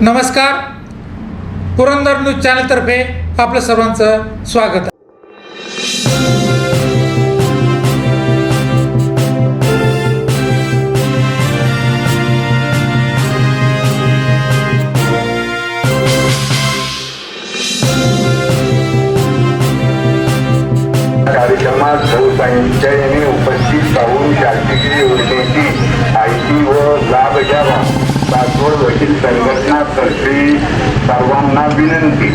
नमस्कार. पुरंदर न्यूज चॅनलतर्फे आपलं सर्वांचं स्वागत. कार्यक्रमात भाऊसाहेबांच्या यांनी उपस्थित राहून शासकीय योजनेची माहिती व लाभ घ्यावा. सासवड वकील संघटनातर्फे सर्वांना विनंती.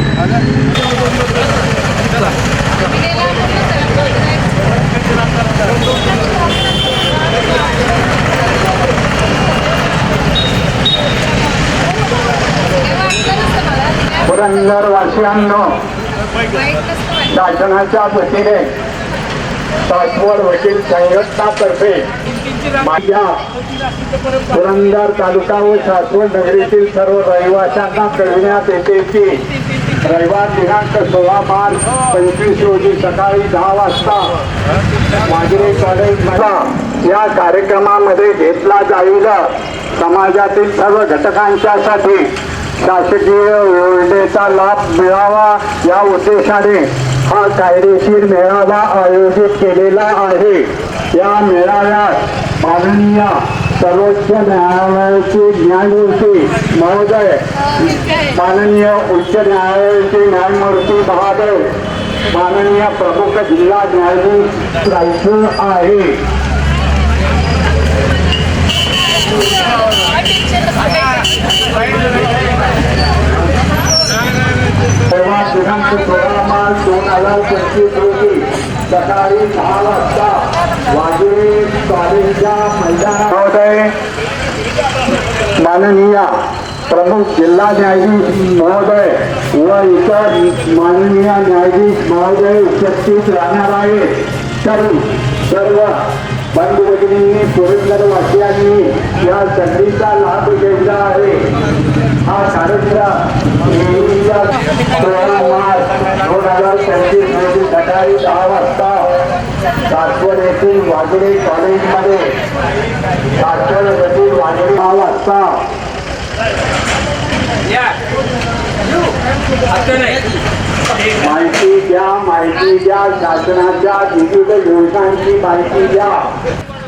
पुरंदर वासियांनो शासनाच्या वतीने सासवड वकील संघटनातर्फे माझ्या पुरंदर तालुका व सासवड नगरीतील सर्व रहिवाशांना कळविण्यात येते की रविवार दिनांक सोळा मार्च पंचवीस रोजी सकाळी दहा वाजता माजरे कॉलेज या कार्यक्रमामध्ये घेतला जाईल. समाजातील सर्व घटकांच्यासाठी शासकीय योजनेचा लाभ मिळावा या उद्देशाने हा कायदेशीर मेळावा आयोजित केलेला आहे. या मेळाव्यात माननीय सर्वोच्च न्यायालयाचे न्यायमूर्ती महोदय माननीय उच्च न्यायालयाचे न्यायमूर्ती महोदय माननीय प्रमुख जिल्हा न्यायाधीश राहायचं आहे. तेव्हा दिनांक सोळा मार्च दोन हजार पंचवीस रोजी सकाळी दहा वाजता महोदय माननीय प्रमुख जिल्हा न्यायाधीश महोदय व इतर माननीय न्यायाधीश महोदय उपस्थित राहणार आहे तर सर्व बंधू भगिनींनी पुरंदर या संधीचा लाभ घ्यायचा आहे. हा कार्यक्रम दोन हजार पंचवीस रोजी सकाळी दहा वाजता सासवड येथील वाजरे कॉलेजमध्ये सासवड येथील दहा वाजता माहिती द्या माहिती द्या शासनाच्या विविध योजनांची माहिती द्या.